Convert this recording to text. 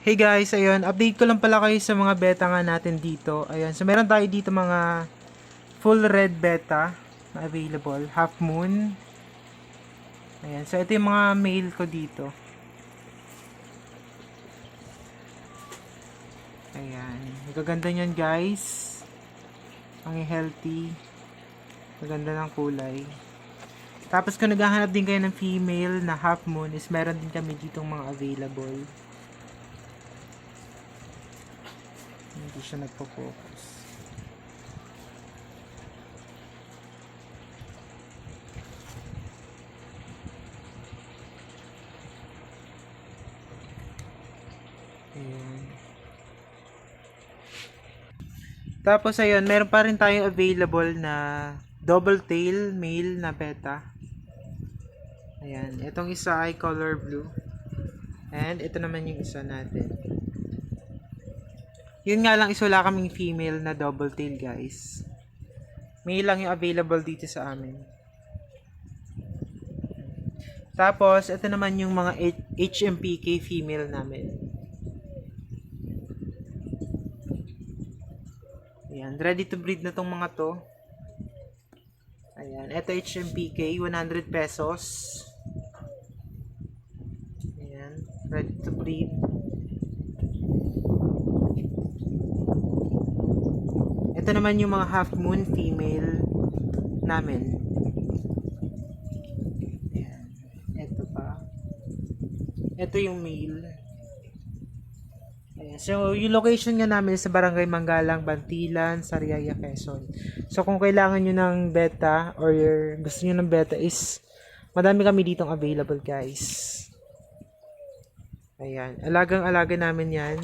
Hey guys, ayun, update ko lang pala kayo sa mga beta nga natin dito. Ayun, so meron tayo dito mga full red beta na available, half moon. Ayan, so ito yung mga mail ko dito. Ayan, magaganda niyan guys. Ang healthy. Maganda ng kulay. Tapos kung naghahanap din kayo ng female na half moon is meron din kami ditong mga available. Hindi siya nagpo-focus. Tapos ayun, meron pa rin tayong available na double tail male na beta. Ayan, itong isa ay color blue. And ito naman yung isa natin. Yun nga lang is wala kaming female na double tail guys. Male lang yung available dito sa amin. Tapos, ito naman yung mga H- HMPK female namin. Ayan, ready to breed na tong mga to. Ayan, ito HMPK, 100 pesos. Ayan, ready to breed. Ito naman yung mga half moon female namin. Ayan. Ito pa. Ito yung male. Ayan. So, yung location nga namin sa Barangay Manggalang, Bantilan, Sariaya, Quezon. So, kung kailangan nyo ng beta or gusto nyo ng beta is madami kami ditong available guys. Ayan. Alagang-alaga namin yan.